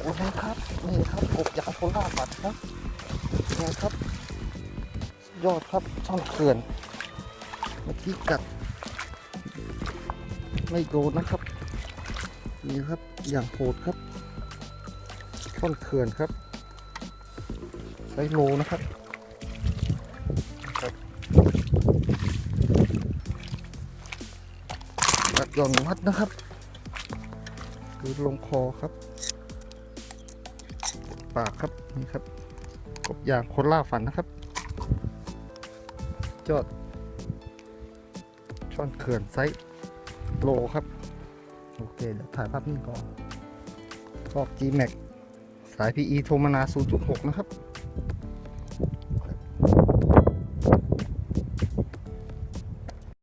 โคราชบัดครับนะครับ ยอดครับช่องเขื่อนเมื่อกี้กัด ไม่โดนนะครับ นี่ครับอย่างโหดครับช่อนเขื่อนครับไซส์โลนะครับครักัดหย่อนวัดนะครับ คือลงคอครับ ปากครับนี่ครับ กบยางคนล่าฝันนะครับ ยอด ช่อนเขื่อนไซส์โลครับ โอเค เดี๋ยวถ่ายภาพนิ่งก่อนกอบ G Max สาย PE โทรมานา 0.6 นะครับ